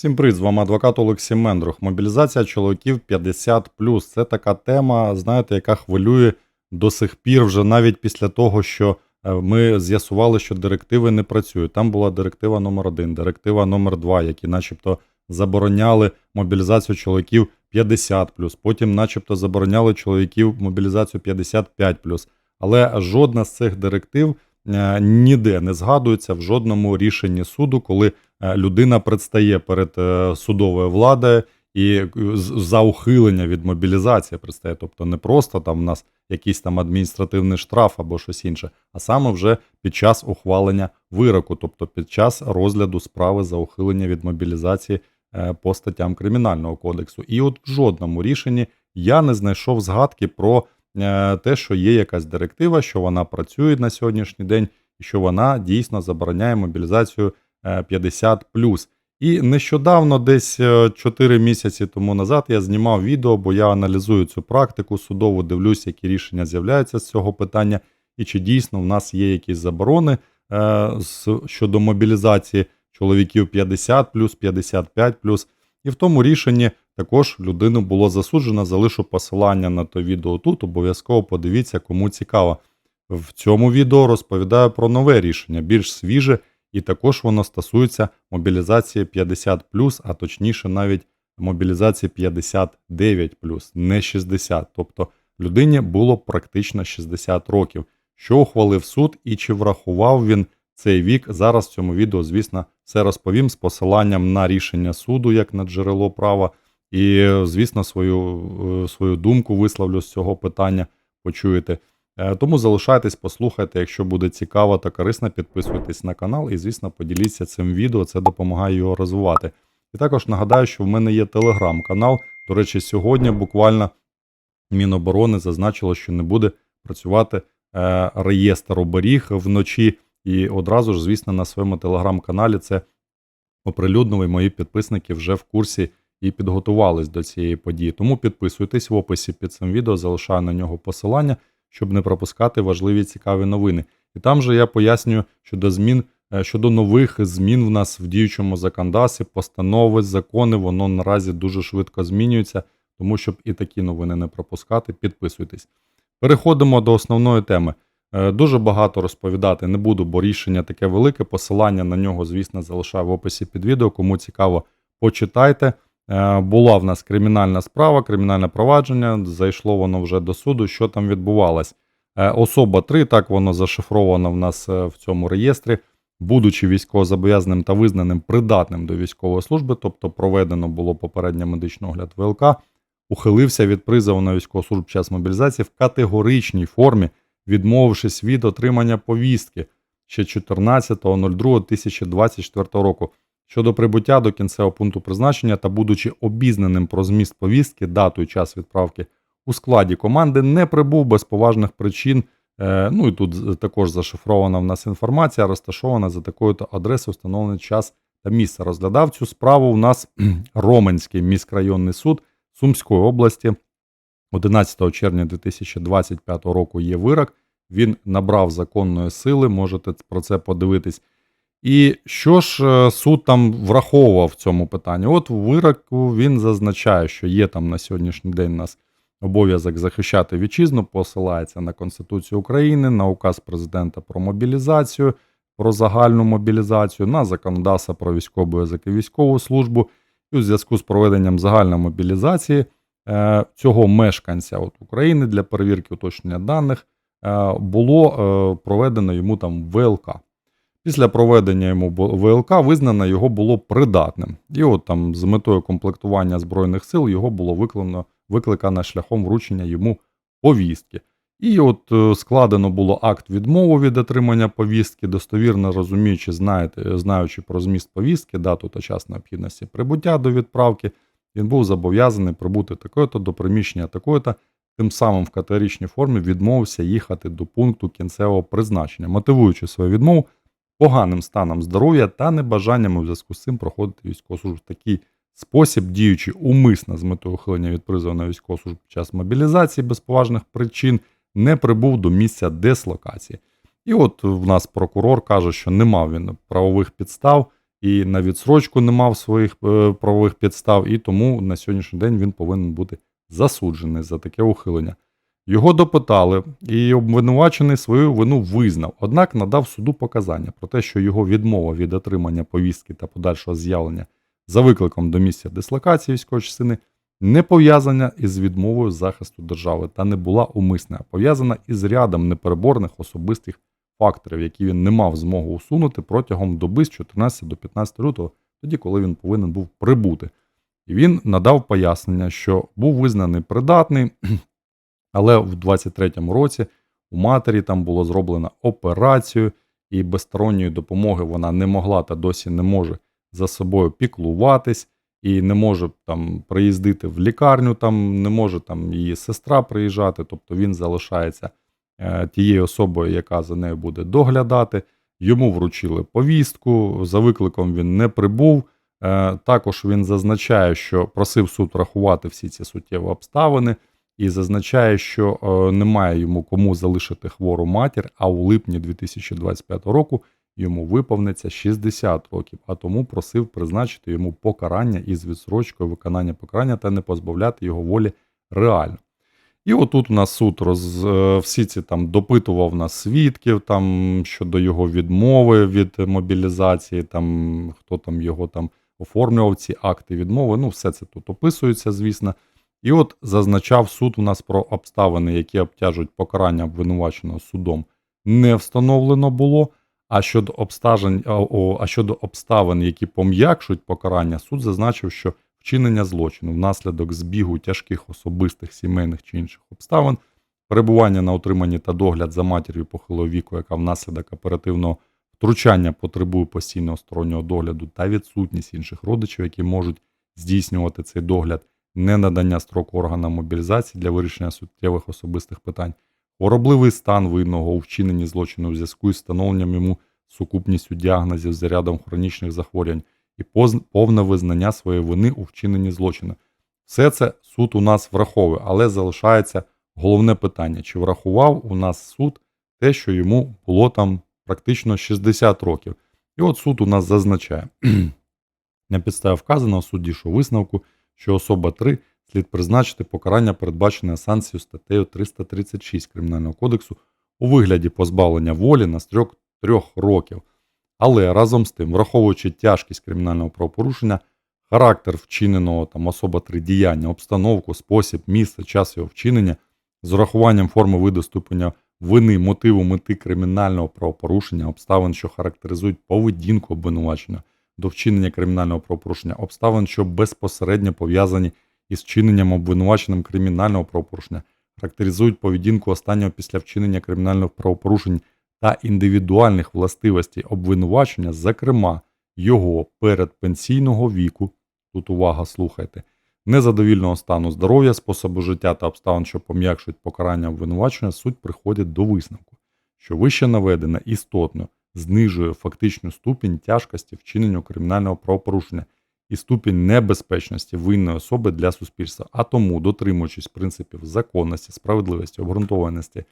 Всім привіт, з вами адвокат Олексій Мендрух. Мобілізація чоловіків 50 Це така тема, знаєте, яка хвилює до сих пір, вже навіть після того, що е, ми з'ясували, що директиви не працюють. Там була директива номер 1 директива номер 2 які начебто забороняли мобілізацію чоловіків 50 Потім, начебто, забороняли чоловіків мобілізацію 55 Але жодна з цих директив е, ніде не згадується в жодному рішенні суду, коли людина предстає перед е, судовою владою і е, за ухилення від мобілізації предстає. Тобто не просто там в нас якийсь там адміністративний штраф або щось інше, а саме вже під час ухвалення вироку, тобто під час розгляду справи за ухилення від мобілізації е, по статтям Кримінального кодексу. І от в жодному рішенні я не знайшов згадки про е, те, що є якась директива, що вона працює на сьогоднішній день, і що вона дійсно забороняє мобілізацію е, 50 І нещодавно, десь 4 місяці тому назад, я знімав відео, бо я аналізую цю практику судову, дивлюсь, які рішення з'являються з цього питання, і чи дійсно в нас є якісь заборони е, щодо мобілізації чоловіків 50 55 І в тому рішенні також людину було засуджено. Залишу посилання на то відео тут. Обов'язково подивіться, кому цікаво. В цьому відео розповідаю про нове рішення, більш свіже, і також воно стосується мобілізації 50 а точніше, навіть мобілізації 59 не 60. Тобто людині було практично 60 років. Що ухвалив суд і чи врахував він цей вік? Зараз в цьому відео, звісно, все розповім з посиланням на рішення суду як на джерело права. І, звісно, свою, е, свою думку висловлю з цього питання. Почуєте. Е, Тому залишайтесь, послухайте. Якщо буде цікаво та корисно, підписуйтесь на канал і, звісно, поділіться цим відео, це допомагає його розвивати. І також нагадаю, що в мене є телеграм-канал. До речі, сьогодні буквально Міноборони зазначило, що не буде працювати е, реєстр оберіг вночі. І одразу ж, звісно, на своєму телеграм-каналі це оприлюднили. Мої підписники вже в курсі і підготувались до цієї події. Тому підписуйтесь в описі під цим відео, залишаю на нього посилання, щоб не пропускати важливі цікаві новини. І там же я пояснюю щодо змін, е, щодо нових змін в нас в діючому законодавстві, постанови, закони, воно наразі дуже швидко змінюється. Тому щоб і такі новини не пропускати, підписуйтесь. Переходимо до основної теми. Е, Дуже багато розповідати не буду, бо рішення таке велике. Посилання на нього, звісно, залишаю в описі під відео. Кому цікаво, почитайте. Е, Була в нас кримінальна справа, кримінальне провадження. Зайшло воно вже до суду. Що там відбувалось? Е, Особа 3, так воно зашифровано в нас е, в цьому реєстрі, будучи військовозобов'язаним та визнаним придатним до військової служби, тобто проведено було попередньо медичний огляд ВЛК, ухилився від призову на військову службу час мобілізації в категоричній формі, відмовившись від отримання повістки ще 14.02.2024 року щодо прибуття до кінцевого пункту призначення та будучи обізнаним про зміст повістки, дату і час відправки у складі команди, не прибув без поважних причин. Е, Ну і тут також зашифрована в нас інформація, розташована за такою-то адресою, встановлений час та місце. Розглядав цю справу у нас Роменський міськрайонний суд Сумської області. 11 червня 2025 року є вирок. Він набрав законної сили, можете про це подивитись. І що ж е, суд там враховував в цьому питанні? От в вироку він зазначає, що є там на сьогоднішній день у нас обов'язок захищати вітчизну, посилається на Конституцію України, на указ президента про мобілізацію, про загальну мобілізацію, на законодавство про військовий обов'язок і військову службу. І у зв'язку з проведенням загальної мобілізації е, цього мешканця от України для перевірки уточнення даних е, було проведено йому там ВЛК. Після проведення йому ВЛК визнано його було придатним. І от там з метою комплектування Збройних сил його було викликано, викликано шляхом вручення йому повістки. І от е, складено було акт відмови від отримання повістки, достовірно розуміючи, знаєте, знаючи про зміст повістки, дату та час необхідності прибуття до відправки, він був зобов'язаний прибути такою-то до приміщення такої-то, тим самим в категоричній формі відмовився їхати до пункту кінцевого призначення, мотивуючи свою відмову поганим станом здоров'я та небажанням у зв'язку з цим проходити військову службу. Такий спосіб, діючи умисно з метою ухилення від призову на військову службу під час мобілізації без поважних причин, не прибув до місця дислокації. І от в нас прокурор каже, що не мав він правових підстав і на відсрочку не мав своїх е, правових підстав, і тому на сьогоднішній день він повинен бути засуджений за таке ухилення. Його допитали, і обвинувачений свою вину визнав, однак надав суду показання про те, що його відмова від отримання повістки та подальшого з'явлення за викликом до місця дислокації військової частини не пов'язана із відмовою захисту держави та не була умисна, а пов'язана із рядом непереборних особистих факторів, які він не мав змогу усунути протягом доби з 14 до 15 лютого, тоді, коли він повинен був прибути. І він надав пояснення, що був визнаний придатний, але в 23-му році у матері там було зроблено операцію, і без сторонньої допомоги вона не могла та досі не може за собою піклуватись і не може там приїздити в лікарню, там не може там її сестра приїжджати, тобто він залишається е, тією особою, яка за нею буде доглядати. Йому вручили повістку, за викликом він не прибув. Е, також він зазначає, що просив суд рахувати всі ці суттєві обставини, і зазначає, що е, немає йому кому залишити хвору матір, а у липні 2025 року йому виповниться 60 років, а тому просив призначити йому покарання із відсрочкою виконання покарання та не позбавляти його волі реально. І отут у нас суд роз, е, всі ці там допитував нас свідків там щодо його відмови від мобілізації, там хто там його там оформлював ці акти відмови. Ну, все це тут описується, звісно. І от зазначав суд у нас про обставини, які обтяжують покарання обвинуваченого судом, не встановлено було. А щодо обстежень, а, а щодо обставин, які пом'якшують покарання, суд зазначив, що вчинення злочину внаслідок збігу тяжких особистих сімейних чи інших обставин, перебування на утриманні та догляд за матір'ю похилого віку, яка внаслідок оперативного втручання потребує постійного стороннього догляду та відсутність інших родичів, які можуть здійснювати цей догляд, не надання строку органам мобілізації для вирішення суттєвих особистих питань, хворобливий стан винного у вчиненні злочину в зв'язку із встановленням йому сукупністю діагнозів з рядом хронічних захворювань і повне визнання своєї вини у вчиненні злочину. Все це суд у нас враховує, але залишається головне питання: чи врахував у нас суд те, що йому було там практично 60 років. І от суд у нас зазначає на підставі вказаного суд дійшов висновку, що особа 3 слід призначити покарання, передбачене санкцією статтею 336 Кримінального кодексу у вигляді позбавлення волі на строк трьох років. Але разом з тим, враховуючи тяжкість кримінального правопорушення, характер вчиненого там особа 3 діяння, обстановку, спосіб, місце, час його вчинення, з урахуванням форми виду ступеня вини, мотиву мети кримінального правопорушення, обставин, що характеризують поведінку обвинувачення до вчинення кримінального правопорушення, обставин, що безпосередньо пов'язані із вчиненням обвинуваченим кримінального правопорушення, характеризують поведінку останнього після вчинення кримінальних правопорушень та індивідуальних властивостей обвинувачення, зокрема його передпенсійного віку, тут увага, слухайте, незадовільного стану здоров'я, способу життя та обставин, що пом'якшують покарання обвинувачення, суть приходить до висновку, що вище наведене істотно знижує фактичну ступінь тяжкості вчинення кримінального правопорушення і ступінь небезпечності винної особи для суспільства, а тому, дотримуючись принципів законності, справедливості, обґрунтованості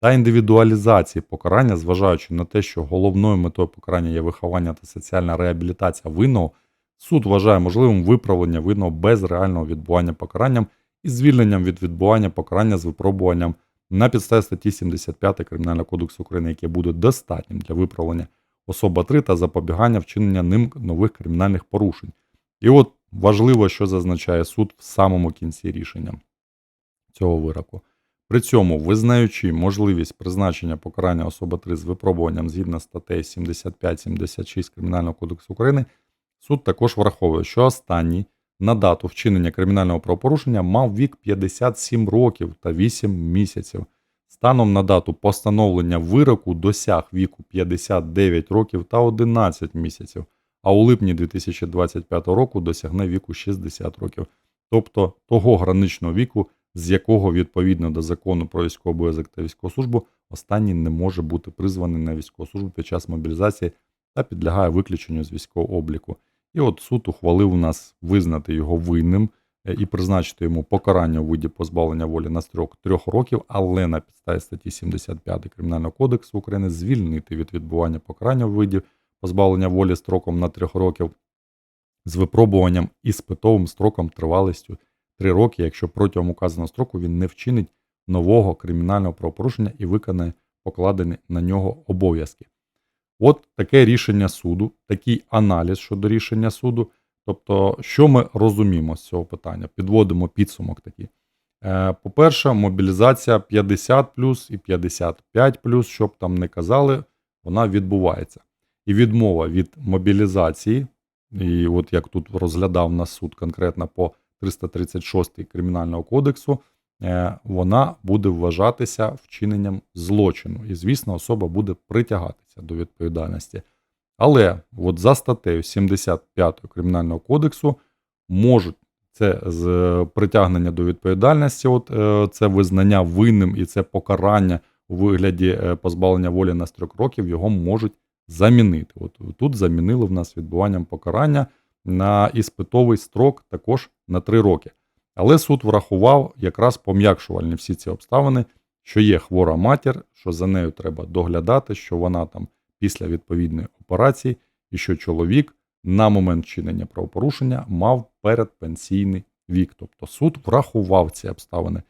та індивідуалізації покарання, зважаючи на те, що головною метою покарання є виховання та соціальна реабілітація винного, суд вважає можливим виправлення винного без реального відбування покаранням і звільненням від відбування покарання з випробуванням на підставі статті 75 Кримінального кодексу України, яке буде достатнім для виправлення особа 3 та запобігання вчинення ним нових кримінальних порушень. І от важливо, що зазначає суд в самому кінці рішення цього вироку. При цьому, визнаючи можливість призначення покарання особи 3 з випробуванням згідно статей 75-76 Кримінального кодексу України, суд також враховує, що останній на дату вчинення кримінального правопорушення мав вік 57 років та 8 місяців. Станом на дату постановлення вироку досяг віку 59 років та 11 місяців, а у липні 2025 року досягне віку 60 років, тобто того граничного віку, з якого відповідно до закону про військовий обов'язок та військову службу останній не може бути призваний на військову службу під час мобілізації та підлягає виключенню з військового обліку. І от суд ухвалив нас визнати його винним е, і призначити йому покарання у виді позбавлення волі на строк трьох років, але на підставі статті 75 Кримінального кодексу України звільнити від відбування покарання у виді позбавлення волі строком на 3 років з випробуванням і спитовим строком тривалістю 3 роки, якщо протягом указаного строку він не вчинить нового кримінального правопорушення і виконає покладені на нього обов'язки. От таке рішення суду, такий аналіз щодо рішення суду. Тобто, що ми розуміємо з цього питання? Підводимо підсумок такий. Е, По-перше, мобілізація 50 і 55 щоб там не казали, вона відбувається. І відмова від мобілізації, і от як тут розглядав нас суд конкретно по 336 Кримінального кодексу, вона буде вважатися вчиненням злочину. І, звісно, особа буде притягатися до відповідальності. Але от за статтею 75 Кримінального кодексу можуть це з притягнення до відповідальності, от е, це визнання винним і це покарання у вигляді е, позбавлення волі на строк років, його можуть замінити. От тут замінили в нас відбуванням покарання на іспитовий строк також на 3 роки. Але суд врахував якраз пом'якшувальні всі ці обставини, що є хвора матір, що за нею треба доглядати, що вона там після відповідної операції, і що чоловік на момент вчинення правопорушення мав передпенсійний вік. Тобто суд врахував ці обставини.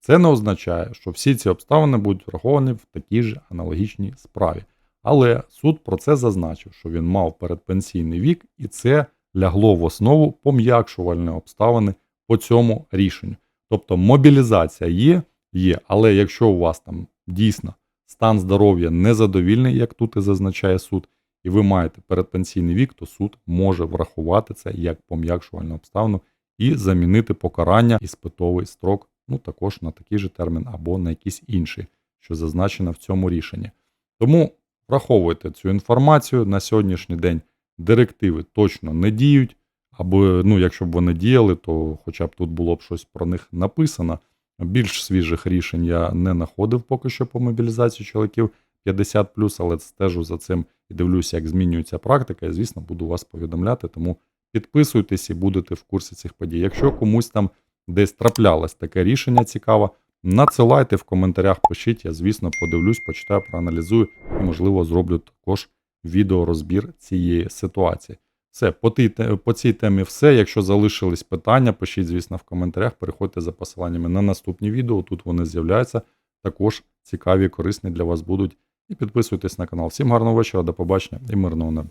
Це не означає, що всі ці обставини будуть враховані в такій ж аналогічній справі. Але суд про це зазначив, що він мав передпенсійний вік, і це лягло в основу пом'якшувальної обставини по цьому рішенню. Тобто мобілізація є, є, але якщо у вас там дійсно стан здоров'я незадовільний, як тут і зазначає суд, і ви маєте передпенсійний вік, то суд може врахувати це як пом'якшувальну обставину і замінити покарання і спитовий строк, ну також на такий же термін або на якийсь інший, що зазначено в цьому рішенні. Тому враховуйте цю інформацію на сьогоднішній день. Директиви точно не діють, або ну, якщо б вони діяли, то хоча б тут було б щось про них написано. Більш свіжих рішень я не знаходив поки що по мобілізації чоловіків 50 але стежу за цим і дивлюся, як змінюється практика. І, звісно, буду вас повідомляти. Тому підписуйтесь і будете в курсі цих подій. Якщо комусь там десь траплялось таке рішення цікаве, надсилайте в коментарях, пишіть. Я, звісно, подивлюсь, почитаю, проаналізую і, можливо, зроблю також відеорозбір цієї ситуації. Все, по, тій, по цій темі все. Якщо залишились питання, пишіть, звісно, в коментарях. Переходьте за посиланнями на наступні відео. Тут вони з'являються. Також цікаві, корисні для вас будуть. І підписуйтесь на канал. Всім гарного вечора, до побачення і мирного неба.